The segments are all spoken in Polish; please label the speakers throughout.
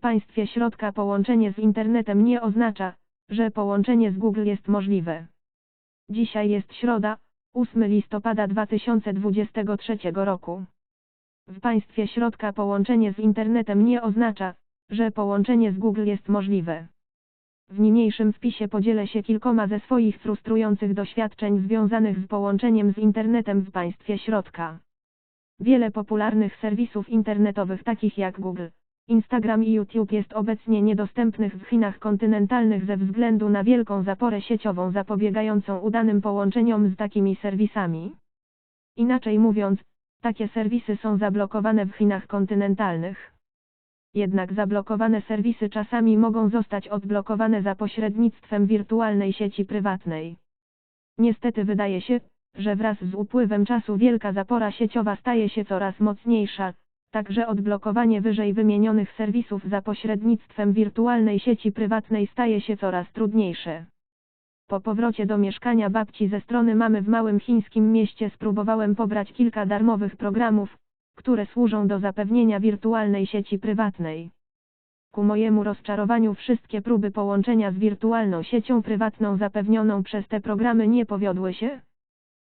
Speaker 1: W państwie środka połączenie z internetem nie oznacza, że połączenie z Google jest możliwe. Dzisiaj jest środa, 8 listopada 2023 roku. W państwie środka połączenie z internetem nie oznacza, że połączenie z Google jest możliwe. W niniejszym wpisie podzielę się kilkoma ze swoich frustrujących doświadczeń związanych z połączeniem z internetem w państwie środka. Wiele popularnych serwisów internetowych takich jak Google, Instagram i YouTube jest obecnie niedostępnych w Chinach kontynentalnych ze względu na wielką zaporę sieciową zapobiegającą udanym połączeniom z takimi serwisami. Inaczej mówiąc, takie serwisy są zablokowane w Chinach kontynentalnych. Jednak zablokowane serwisy czasami mogą zostać odblokowane za pośrednictwem wirtualnej sieci prywatnej. Niestety wydaje się, że wraz z upływem czasu wielka zapora sieciowa staje się coraz mocniejsza, także odblokowanie wyżej wymienionych serwisów za pośrednictwem wirtualnej sieci prywatnej staje się coraz trudniejsze. Po powrocie do mieszkania babci ze strony mamy w małym chińskim mieście spróbowałem pobrać kilka darmowych programów, które służą do zapewnienia wirtualnej sieci prywatnej. Ku mojemu rozczarowaniu wszystkie próby połączenia z wirtualną siecią prywatną zapewnioną przez te programy nie powiodły się.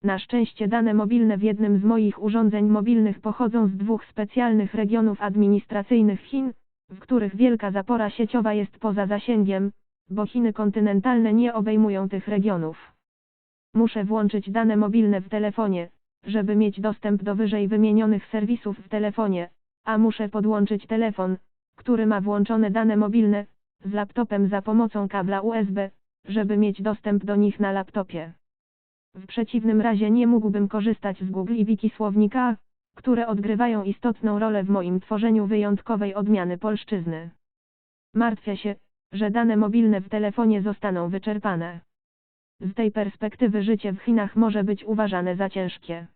Speaker 1: Na szczęście dane mobilne w jednym z moich urządzeń mobilnych pochodzą z dwóch specjalnych regionów administracyjnych Chin, w których wielka zapora sieciowa jest poza zasięgiem, bo Chiny kontynentalne nie obejmują tych regionów. Muszę włączyć dane mobilne w telefonie, żeby mieć dostęp do wyżej wymienionych serwisów w telefonie, a muszę podłączyć telefon, który ma włączone dane mobilne, z laptopem za pomocą kabla USB, żeby mieć dostęp do nich na laptopie. W przeciwnym razie nie mógłbym korzystać z Google i Wiki słownika, które odgrywają istotną rolę w moim tworzeniu wyjątkowej odmiany polszczyzny. Martwię się, że dane mobilne w telefonie zostaną wyczerpane. Z tej perspektywy życie w Chinach może być uważane za ciężkie.